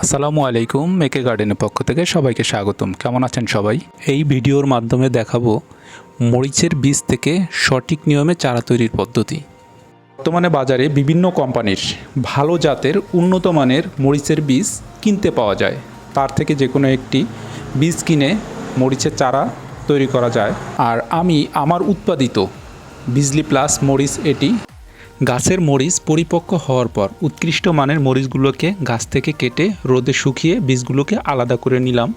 আসসালামু আলাইকুম, মেকে গার্ডেনের পক্ষ থেকে সবাইকে স্বাগতম। কেমন আছেন সবাই? এই ভিডিওর মাধ্যমে দেখাবো মরিচের বীজ থেকে সঠিক নিয়মে চারা তৈরির পদ্ধতি। বর্তমানে বাজারে বিভিন্ন কোম্পানির ভালো জাতের উন্নত মানের মরিচের বীজ কিনতে পাওয়া যায়। তার থেকে যে কোনো একটি বীজ কিনে মরিচের চারা তৈরি করা যায়। আর আমি, আমার উৎপাদিত বিজলি প্লাস মরিচ এটি গাছের মরিচ পরিপক্ক হওয়ার পর উৎকৃষ্ট মানের মরিচগুলোকে গাছ থেকে কেটে রোদে শুকিয়ে বীজগুলোকে আলাদা করে নিলাম।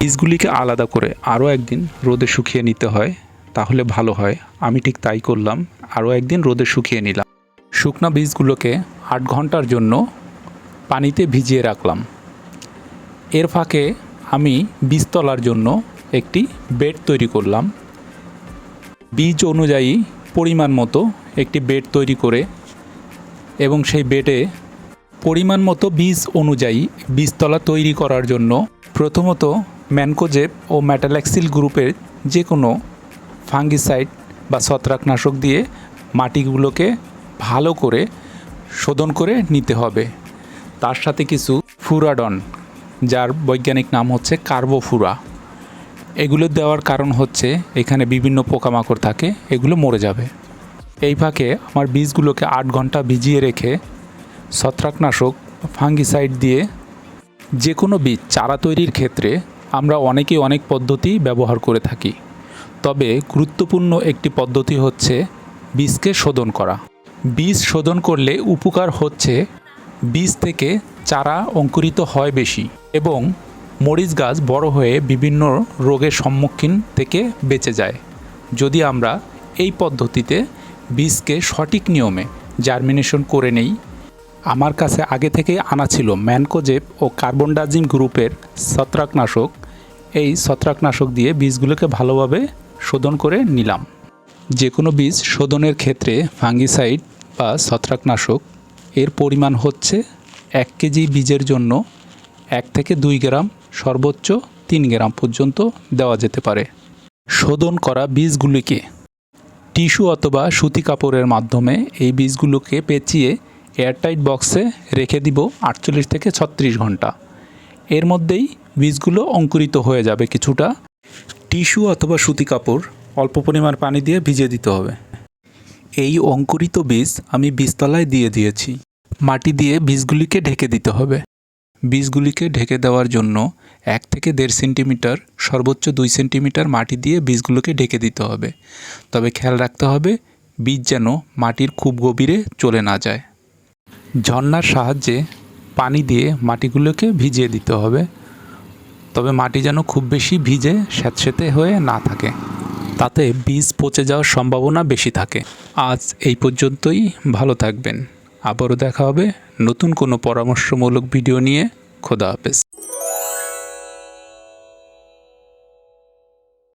বীজগুলিকে আলাদা করে আরও একদিন রোদে শুকিয়ে নিতে হয়, তাহলে ভালো হয়। আমি ঠিক তাই করলাম, আরও একদিন রোদে শুকিয়ে নিলাম। শুকনো বীজগুলোকে আট ঘণ্টার জন্য পানিতে ভিজিয়ে রাখলাম। এর ফাঁকে আমি বীজ তলার জন্য একটি বেড তৈরি করলাম। বীজ অনুযায়ী পরিমাণ মতো একটি বেড তৈরি করে এবং সেই বেডে পরিমাণ মতো বীজ অনুযায়ী বীজতলা তৈরি করার জন্য প্রথমত ম্যানকোজেব ও ম্যাটাল্যাক্সিল গ্রুপের যে কোনো ফাঙ্গিসাইড বা ছত্রাকনাশক দিয়ে মাটিগুলোকে ভালো করে শোধন করে নিতে হবে। তার সাথে কিছু ফুরাডন, যার বৈজ্ঞানিক নাম হচ্ছে কার্বোফুরা। এগুলো দেওয়ার কারণ হচ্ছে এখানে বিভিন্ন পোকামাকড় থাকে, এগুলো মরে যাবে। এই ফাঁকে আমার বীজগুলোকে আট ঘণ্টা ভিজিয়ে রেখে ছত্রাকনাশক, ফাঙ্গিসাইড দিয়ে যে কোনো বীজ, চারা তৈরির ক্ষেত্রে আমরা অনেকেই অনেক পদ্ধতি ব্যবহার করে থাকি। তবে গুরুত্বপূর্ণ একটি পদ্ধতি হচ্ছে বীজকে শোধন করা। বীজ শোধন করলে উপকার হচ্ছে বীজ থেকে চারা অঙ্কুরিত হয় বেশি এবং মরিচ গাছ বড় হয়ে বিভিন্ন রোগের সম্মুখীন থেকে বেঁচে যায়। যদি আমরা এই পদ্ধতিতে বীজকে সঠিক নিয়মে জার্মিনেশন করে নেই। আমার কাছে আগে থেকে আনা ছিল ম্যানকোজেব ও কার্বনডাজিম গ্রুপের ছত্রাকনাশক। এই ছত্রাকনাশক দিয়ে বীজগুলোকে ভালোভাবে শোধন করে নিলাম। যে কোনো বীজ শোধনের ক্ষেত্রে ফাঙ্গিসাইড বা ছত্রাকনাশক, এর পরিমাণ হচ্ছে এক কেজি বীজের জন্য এক থেকে দুই গ্রাম, সর্বোচ্চ তিন গ্রাম পর্যন্ত দেওয়া যেতে পারে। শোধন করা বীজগুলিকে টিস্যু অথবা সুতি কাপড়ের মাধ্যমে এই বীজগুলোকে পেঁচিয়ে এয়ারটাইট বক্সে রেখে দিব আটচল্লিশ থেকে ছত্রিশ ঘণ্টা। এর মধ্যেই বীজগুলো অঙ্কুরিত হয়ে যাবে কিছুটা। টিস্যু অথবা সুতি কাপড় অল্প পরিমাণ পানি দিয়ে ভিজিয়ে দিতে হবে। এই অঙ্কুরিত বীজ আমি বীজতলায় দিয়ে দিয়েছি। মাটি দিয়ে বীজগুলিকে ঢেকে দিতে হবে। বীজগুলিকে ঢেকে দেওয়ার জন্য এক থেকে দেড় সেন্টিমিটার, সর্বোচ্চ দুই সেন্টিমিটার মাটি দিয়ে বীজগুলোকে ঢেকে দিতে হবে। তবে খেয়াল রাখতে হবে, বীজ যেন মাটির খুব গভীরে চলে না যায়। ঝর্নার সাহায্যে পানি দিয়ে মাটিগুলোকে ভিজিয়ে দিতে হবে। তবে মাটি যেন খুব বেশি ভিজে স্যাঁতস্যাঁতে হয়ে না থাকে। তাতে বীজ পচে যাওয়ার সম্ভাবনা বেশি থাকে। আজ এই পর্যন্তই, ভালো থাকবেন। আবারও দেখা হবে নতুন কোনো পরামর্শমূলক ভিডিও নিয়ে। খোদা হাফেজ।